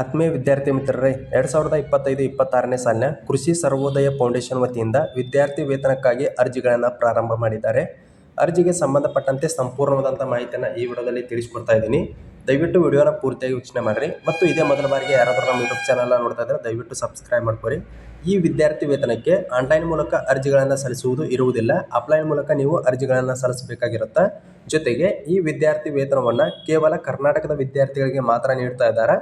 ಆತ್ಮೀಯ ವಿದ್ಯಾರ್ಥಿ ಮಿತ್ರರೇ, ಎರಡು ಸಾವಿರದ ಇಪ್ಪತ್ತೈದು ಇಪ್ಪತ್ತಾರನೇ ಸಾಲಿನ ಕೃಷಿ ಸರ್ವೋದಯ ಫೌಂಡೇಶನ್ ವತಿಯಿಂದ ವಿದ್ಯಾರ್ಥಿ ವೇತನಕ್ಕಾಗಿ ಅರ್ಜಿಗಳನ್ನು ಪ್ರಾರಂಭ ಮಾಡಿದ್ದಾರೆ. ಅರ್ಜಿಗೆ ಸಂಬಂಧಪಟ್ಟಂತೆ ಸಂಪೂರ್ಣವಾದಂಥ ಮಾಹಿತಿಯನ್ನು ಈ ವಿಡಿಯೋದಲ್ಲಿ ತಿಳಿಸ್ಕೊಡ್ತಾ ಇದ್ದೀನಿ. ದಯವಿಟ್ಟು ವಿಡಿಯೋನ ಪೂರ್ತಿಯಾಗಿ ವೀಕ್ಷಣೆ ಮಾಡಿರಿ. ಮತ್ತು ಇದೇ ಮೊದಲ ಬಾರಿಗೆ ಯಾರಾದರೂ ನಮ್ಮ ಯೂಟ್ಯೂಬ್ ಚಾನಲ್ನ ನೋಡ್ತಾ ಇದ್ದರೆ ದಯವಿಟ್ಟು ಸಬ್ಸ್ಕ್ರೈಬ್ ಮಾಡ್ಕೊರಿ. ಈ ವಿದ್ಯಾರ್ಥಿ ವೇತನಕ್ಕೆ ಆನ್ಲೈನ್ ಮೂಲಕ ಅರ್ಜಿಗಳನ್ನು ಸಲ್ಲಿಸುವುದು ಇರುವುದಿಲ್ಲ. ಆಫ್ಲೈನ್ ಮೂಲಕ ನೀವು ಅರ್ಜಿಗಳನ್ನು ಸಲ್ಲಿಸಬೇಕಾಗಿರುತ್ತೆ. ಜೊತೆಗೆ ಈ ವಿದ್ಯಾರ್ಥಿ ವೇತನವನ್ನು ಕೇವಲ ಕರ್ನಾಟಕದ ವಿದ್ಯಾರ್ಥಿಗಳಿಗೆ ಮಾತ್ರ ನೀಡ್ತಾ ಇದ್ದಾರೆ.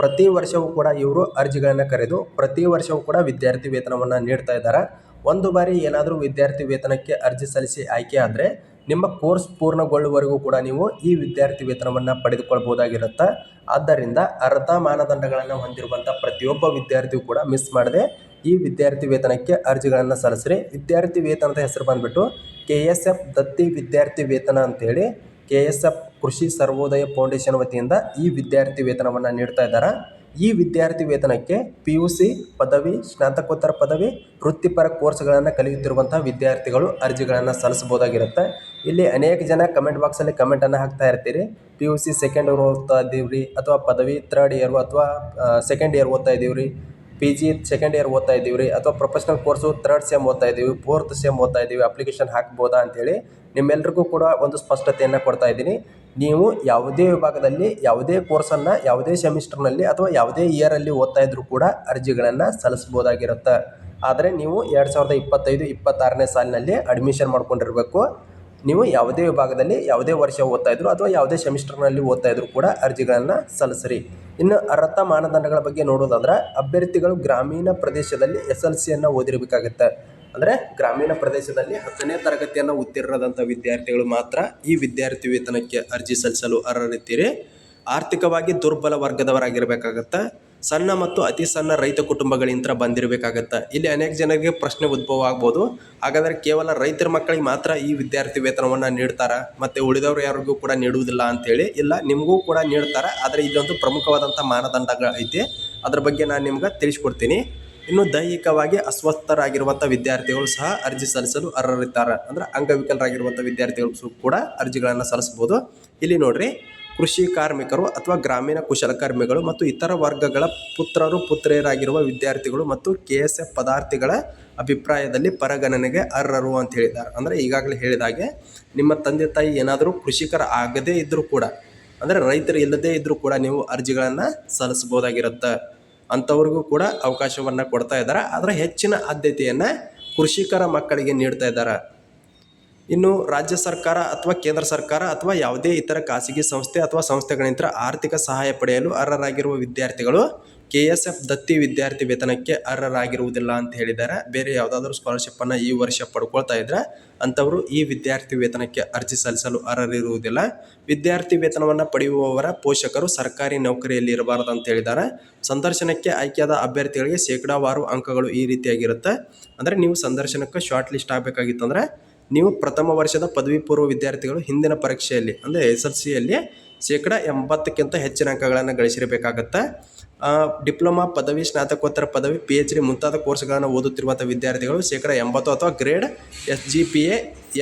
ಪ್ರತಿ ವರ್ಷವೂ ಕೂಡ ಇವರು ಅರ್ಜಿಗಳನ್ನು ಕರೆದು ಪ್ರತಿ ವರ್ಷವೂ ಕೂಡ ವಿದ್ಯಾರ್ಥಿ ವೇತನವನ್ನು ನೀಡ್ತಾ ಇದ್ದಾರೆ. ಒಂದು ಬಾರಿ ಏನಾದರೂ ವಿದ್ಯಾರ್ಥಿ ವೇತನಕ್ಕೆ ಅರ್ಜಿ ಸಲ್ಲಿಸಿ ಆಯ್ಕೆ ಆದರೆ ನಿಮ್ಮ ಕೋರ್ಸ್ ಪೂರ್ಣಗೊಳ್ಳುವವರೆಗೂ ಕೂಡ ನೀವು ಈ ವಿದ್ಯಾರ್ಥಿ ವೇತನವನ್ನು ಪಡೆದುಕೊಳ್ಬೋದಾಗಿರುತ್ತೆ. ಆದ್ದರಿಂದ ಅರ್ಧ ಮಾನದಂಡಗಳನ್ನು ಹೊಂದಿರುವಂಥ ಪ್ರತಿಯೊಬ್ಬ ವಿದ್ಯಾರ್ಥಿಯೂ ಕೂಡ ಮಿಸ್ ಮಾಡದೆ ಈ ವಿದ್ಯಾರ್ಥಿ ವೇತನಕ್ಕೆ ಅರ್ಜಿಗಳನ್ನು ಸಲ್ಲಿಸ್ರಿ. ವಿದ್ಯಾರ್ಥಿ ವೇತನದ ಹೆಸರು ಬಂದುಬಿಟ್ಟು ಕೆ ಎಸ್ ಎಫ್ ದತ್ತಿ ವಿದ್ಯಾರ್ಥಿ ವೇತನ ಅಂತೇಳಿ ಕೆ ಎಸ್ ಎಫ್ ಕೃಷಿ ಸರ್ವೋದಯ ಫೌಂಡೇಶನ್ ವತಿಯಿಂದ ಈ ವಿದ್ಯಾರ್ಥಿ ವೇತನವನ್ನು ನೀಡ್ತಾ ಇದ್ದಾರೆ? ಈ ವಿದ್ಯಾರ್ಥಿ ವೇತನಕ್ಕೆ ಪಿ ಯು ಸಿ ಪದವಿ, ಸ್ನಾತಕೋತ್ತರ ಪದವಿ, ವೃತ್ತಿಪರ ಕೋರ್ಸ್ಗಳನ್ನು ಕಲಿಯುತ್ತಿರುವಂಥ ವಿದ್ಯಾರ್ಥಿಗಳು ಅರ್ಜಿಗಳನ್ನು ಸಲ್ಲಿಸಬಹುದಾಗಿರುತ್ತೆ. ಇಲ್ಲಿ ಅನೇಕ ಜನ ಕಮೆಂಟ್ ಬಾಕ್ಸಲ್ಲಿ ಕಮೆಂಟನ್ನು ಹಾಕ್ತಾ ಇರ್ತೀರಿ. P U C second year ಓದ್ತಾ ಇದ್ದೀವ್ರಿ ಅಥವಾ ಪದವಿ ಥರ್ಡ್ ಇಯರ್ ಅಥವಾ ಸೆಕೆಂಡ್ ಇಯರ್ ಓದ್ತಾ ಇದ್ದೀವ್ರಿ. ಪಿ ಜಿ ಸೆಕೆಂಡ್ ಇಯರ್ ಓದ್ತಾ ಇದ್ದೀವಿ ರೀ, ಅಥವಾ ಪ್ರೊಫೆಷ್ನಲ್ ಕೋರ್ಸು ಥರ್ಡ್ ಸೆಮ್ ಓದ್ತಾ ಇದ್ದೀವಿ ಫೋರ್ತ್ ಸೆಮ್ ಓದ್ತಾ ಇದ್ದೀವಿ ಅಪ್ಲಿಕೇಶನ್ ಹಾಕ್ಬೋದಾ ಅಂಥೇಳಿ ನಿಮ್ಮೆಲ್ರಿಗೂ ಕೂಡ ಒಂದು ಸ್ಪಷ್ಟತೆಯನ್ನು ಕೊಡ್ತಾ ಇದ್ದೀನಿ. ನೀವು ಯಾವುದೇ ವಿಭಾಗದಲ್ಲಿ, ಯಾವುದೇ ಕೋರ್ಸನ್ನು ಯಾವುದೇ ಸೆಮಿಸ್ಟರ್ನಲ್ಲಿ ಅಥವಾ ಯಾವುದೇ ಇಯರಲ್ಲಿ ಓದ್ತಾ ಇದ್ದರೂ ಕೂಡ ಅರ್ಜಿಗಳನ್ನು ಸಲ್ಲಿಸ್ಬೋದಾಗಿರುತ್ತೆ ಆದರೆ ನೀವು ಎರಡು ಸಾವಿರದ ಇಪ್ಪತ್ತೈದು, ಇಪ್ಪತ್ತಾರನೇ ಸಾಲಿನಲ್ಲಿ ಅಡ್ಮಿಷನ್ ಮಾಡ್ಕೊಂಡಿರಬೇಕು. ನೀವು ಯಾವುದೇ ವಿಭಾಗದಲ್ಲಿ ಯಾವುದೇ ವರ್ಷ ಓದ್ತಾ ಇದ್ರು ಅಥವಾ ಯಾವುದೇ ಸೆಮಿಸ್ಟರ್ನಲ್ಲಿ ಓದ್ತಾ ಇದ್ರು ಕೂಡ ಅರ್ಜಿಗಳನ್ನು ಸಲ್ಲಿಸ್ರಿ. ಇನ್ನು ಅರ್ಹತ ಮಾನದಂಡಗಳ ಬಗ್ಗೆ ನೋಡೋದಾದ್ರೆ ಅಭ್ಯರ್ಥಿಗಳು ಗ್ರಾಮೀಣ ಪ್ರದೇಶದಲ್ಲಿ ಎಸ್ ಎಲ್ ಸಿಯನ್ನು ಓದಿರಬೇಕಾಗುತ್ತೆ. ಅಂದರೆ ಗ್ರಾಮೀಣ ಪ್ರದೇಶದಲ್ಲಿ ಹತ್ತನೇ ತರಗತಿಯನ್ನು ಉತ್ತೀರ್ಣರಾದಂಥ ವಿದ್ಯಾರ್ಥಿಗಳು ಮಾತ್ರ ಈ ವಿದ್ಯಾರ್ಥಿ ವೇತನಕ್ಕೆ ಅರ್ಜಿ ಸಲ್ಲಿಸಲು ಅರ್ಹರಿದ್ದೀರಿ. ಆರ್ಥಿಕವಾಗಿ ದುರ್ಬಲ ವರ್ಗದವರಾಗಿರಬೇಕಾಗತ್ತೆ. ಸಣ್ಣ ಮತ್ತು ಅತಿ ಸಣ್ಣ ರೈತ ಕುಟುಂಬಗಳಿಂದ ಬಂದಿರಬೇಕಾಗತ್ತೆ. ಇಲ್ಲಿ ಅನೇಕ ಜನರಿಗೆ ಪ್ರಶ್ನೆ ಉದ್ಭವ ಆಗ್ಬೋದು. ಹಾಗಾದರೆ ಕೇವಲ ರೈತರ ಮಕ್ಕಳಿಗೆ ಮಾತ್ರ ಈ ವಿದ್ಯಾರ್ಥಿ ವೇತನವನ್ನು ನೀಡ್ತಾರೆ? ಮತ್ತು ಉಳಿದವರು ಯಾರಿಗೂ ಕೂಡ ನೀಡುವುದಿಲ್ಲ ಅಂತೇಳಿ? ಇಲ್ಲ, ನಿಮಗೂ ಕೂಡ ನೀಡ್ತಾರೆ. ಆದರೆ ಇದೊಂದು ಪ್ರಮುಖವಾದಂಥ ಮಾನದಂಡಗಳು ಐತಿ. ಅದ್ರ ಬಗ್ಗೆ ನಾನು ನಿಮ್ಗೆ ತಿಳಿಸ್ಕೊಡ್ತೀನಿ. ಇನ್ನು ದೈಹಿಕವಾಗಿ ಅಸ್ವಸ್ಥರಾಗಿರುವಂಥ ವಿದ್ಯಾರ್ಥಿಗಳು ಸಹ ಅರ್ಜಿ ಸಲ್ಲಿಸಲು ಅರ್ಹರಿದ್ದಾರೆ. ಅಂದ್ರೆ ಅಂಗವಿಕಲರಾಗಿರುವಂಥ ವಿದ್ಯಾರ್ಥಿಗಳು ಕೂಡ ಅರ್ಜಿಗಳನ್ನು ಸಲ್ಲಿಸ್ಬೋದು. ಇಲ್ಲಿ ನೋಡ್ರಿ. ಕೃಷಿ ಕಾರ್ಮಿಕರು ಅಥವಾ ಗ್ರಾಮೀಣ ಕುಶಲಕರ್ಮಿಗಳು ಮತ್ತು ಇತರ ವರ್ಗಗಳ ಪುತ್ರರು ಪುತ್ರಿಯರಾಗಿರುವ ವಿದ್ಯಾರ್ಥಿಗಳು ಮತ್ತು ಕೆ ಎಸ್ ಎಫ್ ಪದಾರ್ಥಿಗಳ ಅಭಿಪ್ರಾಯದಲ್ಲಿ ಪರಗಣನೆಗೆ ಅರ್ಹರು ಅಂತ ಹೇಳಿದ್ದಾರೆ. ಅಂದರೆ ಈಗಾಗಲೇ ಹೇಳಿದಾಗೆ ನಿಮ್ಮ ತಂದೆ ತಾಯಿ ಏನಾದರೂ ಕೃಷಿಕರ ಆಗದೇ ಇದ್ದರೂ ಕೂಡ, ಅಂದರೆ ರೈತರು ಇಲ್ಲದೇ ಇದ್ದರೂ ಕೂಡ ನೀವು ಅರ್ಜಿಗಳನ್ನು ಸಲ್ಲಿಸ್ಬೋದಾಗಿರುತ್ತೆ ಅಂಥವ್ರಿಗೂ ಕೂಡ ಅವಕಾಶವನ್ನು ಕೊಡ್ತಾ ಇದ್ದಾರೆ. ಆದರೆ ಹೆಚ್ಚಿನ ಆದ್ಯತೆಯನ್ನು ಕೃಷಿಕರ ಮಕ್ಕಳಿಗೆ ನೀಡ್ತಾ ಇದ್ದಾರೆ. ಇನ್ನು ರಾಜ್ಯ ಸರ್ಕಾರ ಅಥವಾ ಕೇಂದ್ರ ಸರ್ಕಾರ ಅಥವಾ ಯಾವುದೇ ಇತರ ಖಾಸಗಿ ಸಂಸ್ಥೆ ಅಥವಾ ಸಂಸ್ಥೆಗಳಿಂದ ಆರ್ಥಿಕ ಸಹಾಯ ಪಡೆಯಲು ಅರ್ಹರಾಗಿರುವ ವಿದ್ಯಾರ್ಥಿಗಳು ಕೆ ಎಸ್ ಎಫ್ ದತ್ತಿ ವಿದ್ಯಾರ್ಥಿ ವೇತನಕ್ಕೆ ಅರ್ಹರಾಗಿರುವುದಿಲ್ಲ ಅಂತ ಹೇಳಿದ್ದಾರೆ. ಬೇರೆ ಯಾವುದಾದ್ರೂ ಸ್ಕಾಲರ್ಶಿಪ್ಪನ್ನು ಈ ವರ್ಷ ಪಡ್ಕೊಳ್ತಾ ಇದ್ರೆ ಅಂಥವರು ಈ ವಿದ್ಯಾರ್ಥಿ ವೇತನಕ್ಕೆ ಅರ್ಜಿ ಸಲ್ಲಿಸಲು ಅರ್ಹರಿರುವುದಿಲ್ಲ. ವಿದ್ಯಾರ್ಥಿ ವೇತನವನ್ನು ಪಡೆಯುವವರ ಪೋಷಕರು ಸರ್ಕಾರಿ ನೌಕರಿಯಲ್ಲಿ ಇರಬಾರದು ಅಂತ ಹೇಳಿದ್ದಾರೆ. ಸಂದರ್ಶನಕ್ಕೆ ಆಯ್ಕೆಯಾದ ಅಭ್ಯರ್ಥಿಗಳಿಗೆ ಶೇಕಡಾವಾರು ಅಂಕಗಳು ಈ ರೀತಿಯಾಗಿರುತ್ತೆ. ಅಂದರೆ ನೀವು ಸಂದರ್ಶನಕ್ಕೆ ಶಾರ್ಟ್ ಲಿಸ್ಟ್ ಆಗಬೇಕಾಗಿತ್ತಂದ್ರೆ ನೀವು ಪ್ರಥಮ ವರ್ಷದ ಪದವಿ ಪೂರ್ವ ವಿದ್ಯಾರ್ಥಿಗಳು ಹಿಂದಿನ ಪರೀಕ್ಷೆಯಲ್ಲಿ, ಅಂದರೆ ಎಸ್ ಎಲ್ ಸಿಯಲ್ಲಿ ಶೇಕಡ ಎಂಬತ್ತಕ್ಕಿಂತ ಹೆಚ್ಚಿನ ಅಂಕಗಳನ್ನು ಗಳಿಸಿರಬೇಕಾಗತ್ತೆ? ಡಿಪ್ಲೊಮಾ ಪದವಿ, ಸ್ನಾತಕೋತ್ತರ ಪದವಿ ಪಿ ಎಚ್ ಡಿ ಮುಂತಾದ ಕೋರ್ಸ್ಗಳನ್ನು ಓದುತ್ತಿರುವಂಥ ವಿದ್ಯಾರ್ಥಿಗಳು ಶೇಕಡ ಎಂಬತ್ತು ಅಥವಾ grade S G P A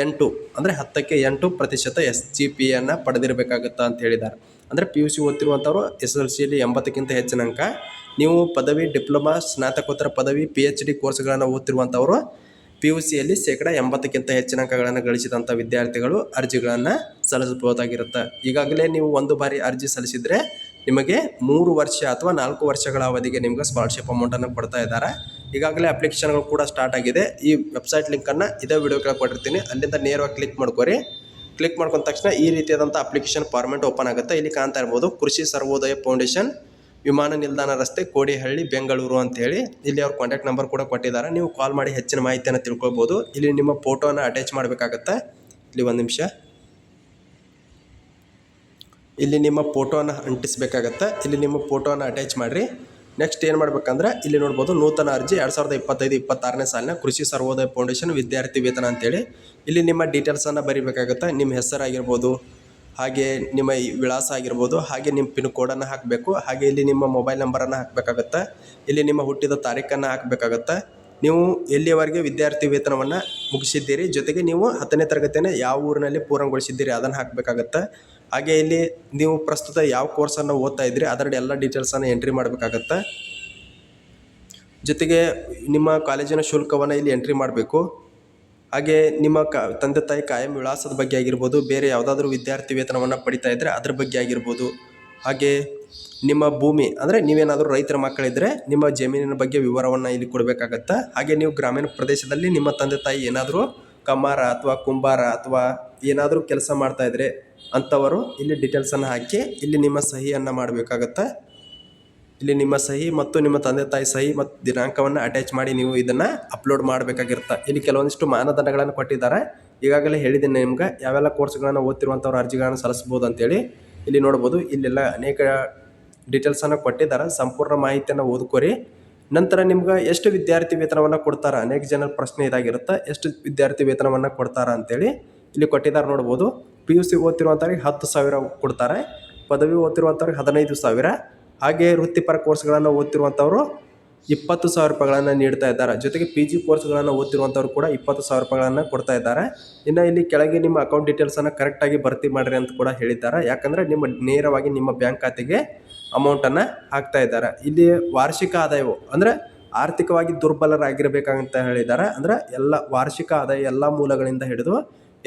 ಎಂಟು, ಅಂದರೆ ಹತ್ತಕ್ಕೆ ಎಂಟು ಪ್ರತಿಶತ ಎಸ್ ಜಿ ಪಿ ಎನ್ನು ಪಡೆದಿರಬೇಕಾಗತ್ತಾ ಅಂತ ಹೇಳಿದ್ದಾರೆ. ಅಂದರೆ ಪಿ ಯು ಸಿ ಓದ್ತಿರುವಂಥವ್ರು ಎಸ್ ಎಲ್ ಸಿಯಲ್ಲಿ ಎಂಬತ್ತಕ್ಕಿಂತ ಹೆಚ್ಚಿನ ಅಂಕ. ನೀವು ಪದವಿ, ಡಿಪ್ಲೊಮಾ, ಸ್ನಾತಕೋತ್ತರ ಪದವಿ ಪಿ ಎಚ್ ಡಿ ಕೋರ್ಸ್ಗಳನ್ನು ಓದ್ತಿರುವಂಥವರು ಪಿ ಯು ಸಿಯಲ್ಲಿ ಶೇಕಡ ಎಂಬತ್ತಕ್ಕಿಂತ ಹೆಚ್ಚಿನ ಅಂಕಗಳನ್ನು ಗಳಿಸಿದಂಥ ವಿದ್ಯಾರ್ಥಿಗಳು ಅರ್ಜಿಗಳನ್ನು ಸಲ್ಲಿಸಬಹುದಾಗಿರುತ್ತೆ. ಈಗಾಗಲೇ ನೀವು ಒಂದು ಬಾರಿ ಅರ್ಜಿ ಸಲ್ಲಿಸಿದರೆ ನಿಮಗೆ ಮೂರು ವರ್ಷ ಅಥವಾ ನಾಲ್ಕು ವರ್ಷಗಳ ಅವಧಿಗೆ ನಿಮಗೆ ಸ್ಕಾಲರ್ಶಿಪ್ ಅಮೌಂಟನ್ನು ಕೊಡ್ತಾ ಇದ್ದಾರೆ. ಈಗಾಗಲೇ ಅಪ್ಲಿಕೇಶನ್ಗಳು ಕೂಡ ಸ್ಟಾರ್ಟ್ ಆಗಿದೆ. ಈ ವೆಬ್ಸೈಟ್ ಲಿಂಕನ್ನು ಇದೇ ವಿಡಿಯೋ ಕೆಳಗೆ ಕೊಟ್ಟಿರ್ತೀನಿ. ಅಲ್ಲಿಂದ ನೇರವಾಗಿ ಕ್ಲಿಕ್ ಮಾಡ್ಕೊರಿ. ಕ್ಲಿಕ್ ಮಾಡ್ಕೊಂಡ ತಕ್ಷಣ ಈ ರೀತಿಯಾದಂಥ ಅಪ್ಲಿಕೇಶನ್ ಫಾರ್ಮೆಟ್ ಓಪನ್ ಆಗುತ್ತೆ. ಇಲ್ಲಿ ಕಾಣ್ತಾ ಇರ್ಬೋದು ಕೃಷಿ ಸರ್ವೋದಯ ಫೌಂಡೇಶನ್ ವಿಮಾನ ನಿಲ್ದಾಣ ರಸ್ತೆ ಕೋಡಿಹಳ್ಳಿ, ಬೆಂಗಳೂರು ಅಂತೇಳಿ ಇಲ್ಲಿ ಅವ್ರ ಕಾಂಟ್ಯಾಕ್ಟ್ ನಂಬರ್ ಕೂಡ ಕೊಟ್ಟಿದ್ದಾರೆ. ನೀವು ಕಾಲ್ ಮಾಡಿ ಹೆಚ್ಚಿನ ಮಾಹಿತಿಯನ್ನು ತಿಳ್ಕೊಬೋದು. ಇಲ್ಲಿ ನಿಮ್ಮ ಫೋಟೋನ ಅಟ್ಯಾಚ್ ಮಾಡಬೇಕಾಗತ್ತೆ. ಇಲ್ಲಿ ಒಂದು ನಿಮಿಷ. ಇಲ್ಲಿ ನಿಮ್ಮ ಫೋಟೋನ ಅಂಟಿಸಬೇಕಾಗತ್ತೆ. ಇಲ್ಲಿ ನಿಮ್ಮ ಫೋಟೋನ ಅಟ್ಯಾಚ್ ಮಾಡಿರಿ. ನೆಕ್ಸ್ಟ್ ಏನು ಮಾಡ್ಬೇಕಂದ್ರೆ ಇಲ್ಲಿ ನೋಡ್ಬೋದು ನೂತನ ಅರ್ಜಿ ಎರಡು ಸಾವಿರದ ಇಪ್ಪತ್ತೈದು, ಇಪ್ಪತ್ತಾರನೇ ಸಾಲಿನ ಕೃಷಿ ಸರ್ವೋದಯ ಫೌಂಡೇಶನ್ ವಿದ್ಯಾರ್ಥಿ ವೇತನ ಅಂತೇಳಿ ಇಲ್ಲಿ ನಿಮ್ಮ ಡೀಟೇಲ್ಸನ್ನು ಬರೀಬೇಕಾಗತ್ತೆ. ನಿಮ್ಮ ಹೆಸರಾಗಿರ್ಬೋದು ಹಾಗೆ ನಿಮ್ಮ ಈ ವಿಳಾಸ ಆಗಿರ್ಬೋದು, ಹಾಗೆ ನಿಮ್ಮ ಪಿನ್ ಕೋಡನ್ನು ಹಾಕಬೇಕು, ಹಾಗೆ ಇಲ್ಲಿ ನಿಮ್ಮ ಮೊಬೈಲ್ ನಂಬರನ್ನು ಹಾಕಬೇಕಾಗತ್ತೆ. ಇಲ್ಲಿ ನಿಮ್ಮ ಹುಟ್ಟಿದ ತಾರೀಖನ್ನು ಹಾಕಬೇಕಾಗತ್ತೆ. ನೀವು ಎಲ್ಲಿಯವರೆಗೆ ವಿದ್ಯಾರ್ಥಿ ವೇತನವನ್ನು ಮುಗಿಸಿದ್ದೀರಿ, ಜೊತೆಗೆ ನೀವು ಹತ್ತನೇ ತರಗತಿಯನ್ನು ಯಾವ ಊರಿನಲ್ಲಿ ಪೂರ್ಣಗೊಳಿಸಿದ್ದೀರಿ ಅದನ್ನು ಹಾಕಬೇಕಾಗತ್ತೆ. ಹಾಗೆ ಇಲ್ಲಿ ನೀವು ಪ್ರಸ್ತುತ ಯಾವ ಕೋರ್ಸನ್ನು ಓದ್ತಾ ಇದ್ದೀರಿ ಅದರ ಎಲ್ಲ ಡೀಟೇಲ್ಸನ್ನು ಎಂಟ್ರಿ ಮಾಡಬೇಕಾಗತ್ತೆ. ಜೊತೆಗೆ ನಿಮ್ಮ ಕಾಲೇಜಿನ ಶುಲ್ಕವನ್ನು ಇಲ್ಲಿ ಎಂಟ್ರಿ ಮಾಡಬೇಕು. ಹಾಗೆ ನಿಮ್ಮ ಕ, ತಂದೆ ತಾಯಿ ಕಾಯಂ ವಿಳಾಸದ ಬಗ್ಗೆ ಆಗಿರ್ಬೋದು, ಬೇರೆ ಯಾವುದಾದ್ರೂ ವಿದ್ಯಾರ್ಥಿ ವೇತನವನ್ನು ಪಡಿತಾ ಇದ್ದರೆ ಅದ್ರ ಬಗ್ಗೆ ಆಗಿರ್ಬೋದು. ಹಾಗೆ ನಿಮ್ಮ ಭೂಮಿ ಅಂದರೆ ನೀವೇನಾದರೂ ರೈತರ ಮಕ್ಕಳಿದ್ದರೆ ನಿಮ್ಮ ಜಮೀನಿನ ಬಗ್ಗೆ ವಿವರವನ್ನು ಇಲ್ಲಿ ಕೊಡಬೇಕಾಗತ್ತೆ? ಹಾಗೆ ನೀವು ಗ್ರಾಮೀಣ ಪ್ರದೇಶದಲ್ಲಿ ನಿಮ್ಮ ತಂದೆ ತಾಯಿ ಏನಾದರೂ ಕಮ್ಮಾರ ಅಥವಾ ಕುಂಬಾರ ಅಥವಾ ಏನಾದರೂ ಕೆಲಸ ಮಾಡ್ತಾ ಇದ್ದರೆ ಅಂಥವರು ಇಲ್ಲಿ ಡೀಟೇಲ್ಸನ್ನು ಹಾಕಿ ಇಲ್ಲಿ ನಿಮ್ಮ ಸಹಿಯನ್ನು ಮಾಡಬೇಕಾಗತ್ತೆ? ಇಲ್ಲಿ ನಿಮ್ಮ ಸಹಿ ಮತ್ತು ನಿಮ್ಮ ತಂದೆ ತಾಯಿ ಸಹಿ ಮತ್ತು ದಿನಾಂಕವನ್ನು ಅಟ್ಯಾಚ್ ಮಾಡಿ ನೀವು ಇದನ್ನು ಅಪ್ಲೋಡ್ ಮಾಡಬೇಕಾಗಿರುತ್ತೆ. ಇಲ್ಲಿ ಕೆಲವೊಂದಿಷ್ಟು ಮಾನದಂಡಗಳನ್ನು ಕೊಟ್ಟಿದ್ದಾರೆ. ಈಗಾಗಲೇ ಹೇಳಿದ್ದೀನಿ ನಿಮ್ಗೆ, ಯಾವೆಲ್ಲ ಕೋರ್ಸ್ಗಳನ್ನು ಓದ್ತಿರುವಂಥವ್ರು ಅರ್ಜಿಗಳನ್ನು ಸಲ್ಲಿಸ್ಬೋದು ಅಂತೇಳಿ ಇಲ್ಲಿ ನೋಡ್ಬೋದು. ಇಲ್ಲೆಲ್ಲ ಅನೇಕ ಡೀಟೇಲ್ಸನ್ನು ಕೊಟ್ಟಿದ್ದಾರೆ. ಸಂಪೂರ್ಣ ಮಾಹಿತಿಯನ್ನು ಓದ್ಕೊರಿ. ನಂತರ ನಿಮ್ಗೆ ಎಷ್ಟು ವಿದ್ಯಾರ್ಥಿ ವೇತನವನ್ನು ಕೊಡ್ತಾರೆ? ಅನೇಕ ಜನರ ಪ್ರಶ್ನೆ ಇದಾಗಿರುತ್ತೆ. ಎಷ್ಟು ವಿದ್ಯಾರ್ಥಿ ವೇತನವನ್ನು ಕೊಡ್ತಾರೆ ಅಂತೇಳಿ ಇಲ್ಲಿ ಕೊಟ್ಟಿದ್ದಾರೆ ನೋಡ್ಬೋದು. ಪಿ ಯು ಸಿ ಓದ್ತಿರುವಂಥವ್ರಿಗೆ ಹತ್ತು ಸಾವಿರ ಕೊಡ್ತಾರೆ. ಪದವಿ ಓದ್ತಿರುವಂಥವ್ರಿಗೆ ಹದಿನೈದು ಸಾವಿರ. ಹಾಗೆ ವೃತ್ತಿಪರ ಕೋರ್ಸ್ಗಳನ್ನು ಓದ್ತಿರುವಂಥವರು ಇಪ್ಪತ್ತು ಸಾವಿರ ರೂಪಾಯಿಗಳನ್ನು ನೀಡ್ತಾ ಇದ್ದಾರೆ. ಜೊತೆಗೆ ಪಿ ಜಿ ಕೋರ್ಸ್ಗಳನ್ನು ಓದ್ತಿರುವಂಥವ್ರು ಕೂಡ ಇಪ್ಪತ್ತು ಸಾವಿರ ರೂಪಾಯಿಗಳನ್ನು ಕೊಡ್ತಾ ಇದ್ದಾರೆ. ಇನ್ನು ಇಲ್ಲಿ ಕೆಳಗೆ ನಿಮ್ಮ ಅಕೌಂಟ್ ಡೀಟೇಲ್ಸನ್ನು ಕರೆಕ್ಟಾಗಿ ಭರ್ತಿ ಮಾಡಿರಿ ಅಂತ ಕೂಡ ಹೇಳಿದ್ದಾರೆ. ಯಾಕಂದರೆ ನಿಮ್ಮ ನೇರವಾಗಿ ನಿಮ್ಮ ಬ್ಯಾಂಕ್ ಖಾತೆಗೆ ಅಮೌಂಟನ್ನು ಹಾಕ್ತಾ ಇದ್ದಾರೆ. ಇಲ್ಲಿ ವಾರ್ಷಿಕ ಆದಾಯವು ಅಂದರೆ ಆರ್ಥಿಕವಾಗಿ ದುರ್ಬಲರಾಗಿರಬೇಕಂತ ಹೇಳಿದ್ದಾರೆ. ಅಂದರೆ ಎಲ್ಲ ವಾರ್ಷಿಕ ಆದಾಯ ಎಲ್ಲ ಮೂಲಗಳಿಂದ ಹಿಡಿದು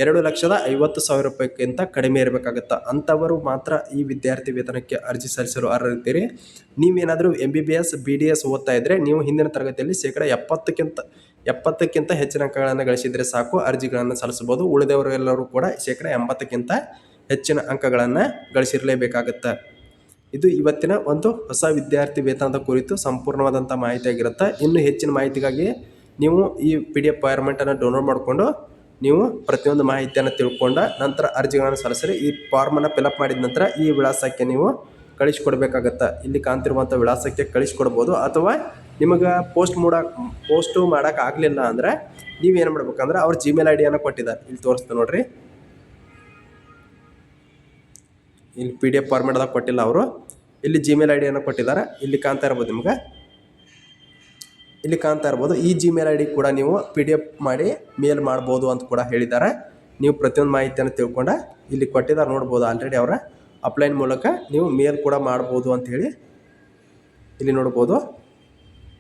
ಎರಡು ಲಕ್ಷದ ಐವತ್ತು ಸಾವಿರ ರೂಪಾಯಿಗಿಂತ ಕಡಿಮೆ ಇರಬೇಕಾಗತ್ತೆ? ಅಂಥವರು ಮಾತ್ರ ಈ ವಿದ್ಯಾರ್ಥಿ ವೇತನಕ್ಕೆ ಅರ್ಜಿ ಸಲ್ಲಿಸಲು ಅರ್ಹರಿದ್ದೀರಿ. ನೀವೇನಾದರೂ M B B S B D S ಓದ್ತಾ ಇದ್ದರೆ ನೀವು ಹಿಂದಿನ ತರಗತಿಯಲ್ಲಿ ಶೇಕಡ ಎಪ್ಪತ್ತಕ್ಕಿಂತ ಎಪ್ಪತ್ತಕ್ಕಿಂತ ಹೆಚ್ಚಿನ ಅಂಕಗಳನ್ನು ಗಳಿಸಿದರೆ ಸಾಕು, ಅರ್ಜಿಗಳನ್ನು ಸಲ್ಲಿಸ್ಬೋದು ಉಳಿದವರೆಲ್ಲರೂ ಕೂಡ ಶೇಕಡ ಎಂಬತ್ತಕ್ಕಿಂತ ಹೆಚ್ಚಿನ ಅಂಕಗಳನ್ನು ಗಳಿಸಿರಲೇಬೇಕಾಗತ್ತೆ? ಇದು ಇವತ್ತಿನ ಒಂದು ಹೊಸ ವಿದ್ಯಾರ್ಥಿ ವೇತನದ ಕುರಿತು ಸಂಪೂರ್ಣವಾದಂಥ ಮಾಹಿತಿಯಾಗಿರುತ್ತೆ. ಇನ್ನು ಹೆಚ್ಚಿನ ಮಾಹಿತಿಗಾಗಿ ನೀವು ಈ ಪಿ ಡಿ ಎಫ್ ಪಾರ್ಮೆಂಟನ್ನು ಡೌನ್ಲೋಡ್ ಮಾಡಿಕೊಂಡು ನೀವು ಪ್ರತಿಯೊಂದು ಮಾಹಿತಿಯನ್ನು ತಿಳ್ಕೊಂಡ ನಂತರ ಅರ್ಜಿಗಳನ್ನು ಸಲ್ಲಿಸಿರಿ. ಈ ಫಾರ್ಮನ್ನು ಫಿಲಪ್ ಮಾಡಿದ ನಂತರ ಈ ವಿಳಾಸಕ್ಕೆ ನೀವು ಕಳಿಸ್ಕೊಡ್ಬೇಕಾಗತ್ತೆ. ಇಲ್ಲಿ ಕಾಣ್ತಿರುವಂಥ ವಿಳಾಸಕ್ಕೆ ಕಳಿಸ್ಕೊಡ್ಬೋದು. ಅಥವಾ ನಿಮಗೆ ಪೋಸ್ಟ್ ಮಾಡಕ್ಕೆ ಪೋಸ್ಟು ಮಾಡೋಕೆ ಆಗಲಿಲ್ಲ ಅಂದರೆ ನೀವೇನು ಮಾಡ್ಬೇಕಂದ್ರೆ ಅವ್ರ ಜಿಮೇಲ್ ಐ ಡಿಯನ್ನು ಕೊಟ್ಟಿದ್ದಾರೆ. ಇಲ್ಲಿ ತೋರಿಸ್ತೀನಿ ನೋಡ್ರಿ. ಇಲ್ಲಿ ಪಿ ಡಿ ಎಫ್ ಫಾರ್ಮೆಟ್ದಾಗ ಕೊಟ್ಟಿಲ್ಲ ಅವರು. ಇಲ್ಲಿ ಜಿಮೇಲ್ ಐ ಡಿಯನ್ನು ಕೊಟ್ಟಿದ್ದಾರೆ. ಇಲ್ಲಿ ಕಾಣ್ತಾ ಇರ್ಬೋದು ನಿಮ್ಗೆ. ಇಲ್ಲಿ ಕಾಣ್ತಾ ಇರ್ಬೋದು. ಈ ಜಿಮೇಲ್ ಐ ಕೂಡ ನೀವು ಪಿ ಮಾಡಿ ಮೇಲ್ ಮಾಡ್ಬೋದು ಅಂತ ಕೂಡ ಹೇಳಿದ್ದಾರೆ. ನೀವು ಪ್ರತಿಯೊಂದು ಮಾಹಿತಿಯನ್ನು ತಿಳ್ಕೊಂಡು ಇಲ್ಲಿ ಕೊಟ್ಟಿದ್ದಾರೆ ನೋಡ್ಬೋದು ಆಲ್ರೆಡಿ ಅವರ. ಅಪ್ಲೈನ್ ಮೂಲಕ ನೀವು ಮೇಲ್ ಕೂಡ ಮಾಡ್ಬೋದು ಅಂತ ಹೇಳಿ ಇಲ್ಲಿ ನೋಡ್ಬೋದು.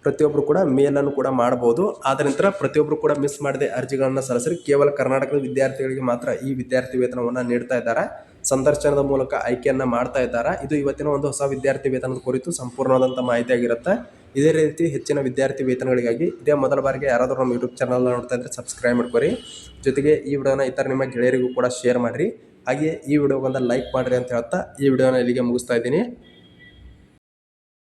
ಪ್ರತಿಯೊಬ್ಬರು ಕೂಡ ಮೇಲನ್ನು ಕೂಡ ಮಾಡ್ಬೋದು. ಆದ ನಂತರ ಪ್ರತಿಯೊಬ್ಬರು ಕೂಡ ಮಿಸ್ ಮಾಡದೆ ಅರ್ಜಿಗಳನ್ನು ಸಲ್ಲಿಸಿ ಕೇವಲ ಕರ್ನಾಟಕದ ವಿದ್ಯಾರ್ಥಿಗಳಿಗೆ ಮಾತ್ರ ಈ ವಿದ್ಯಾರ್ಥಿ ವೇತನವನ್ನು ನೀಡ್ತಾ ಇದ್ದಾರೆ. ಸಂದರ್ಶನದ ಮೂಲಕ ಆಯ್ಕೆಯನ್ನು ಮಾಡ್ತಾ ಇದ್ದಾರೆ. ಇದು ಇವತ್ತಿನ ಒಂದು ಹೊಸ ವಿದ್ಯಾರ್ಥಿ ವೇತನದ ಕುರಿತು ಸಂಪೂರ್ಣವಾದಂಥ ಮಾಹಿತಿ ಆಗಿರುತ್ತೆ ಇದೇ ರೀತಿ ಹೆಚ್ಚಿನ ವಿದ್ಯಾರ್ಥಿ ವೇತನಗಳಿಗಾಗಿ ಇದೇ ಮೊದಲ ಬಾರಿಗೆ ಯಾರಾದರೂ ನಮ್ಮ ಯೂಟ್ಯೂಬ್ ಚಾನಲ್ನ ನೋಡ್ತಾ ಇದ್ದರೆ ಸಬ್ಸ್ಕ್ರೈಬ್ ಮಾಡ್ಕೊರಿ. ಜೊತೆಗೆ ಈ ವಿಡಿಯೋನ ಇತರ ನಿಮ್ಮ ಗೆಳೆಯರಿಗೂ ಕೂಡ ಶೇರ್ ಮಾಡಿರಿ. ಹಾಗೆ ಈ ವಿಡಿಯೋಗೊಂದು ಲೈಕ್ ಮಾಡಿರಿ ಅಂತ ಹೇಳ್ತಾ ಈ ವಿಡಿಯೋನ ಇಲ್ಲಿಗೆ ಮುಗಿಸ್ತಾ ಇದ್ದೀನಿ.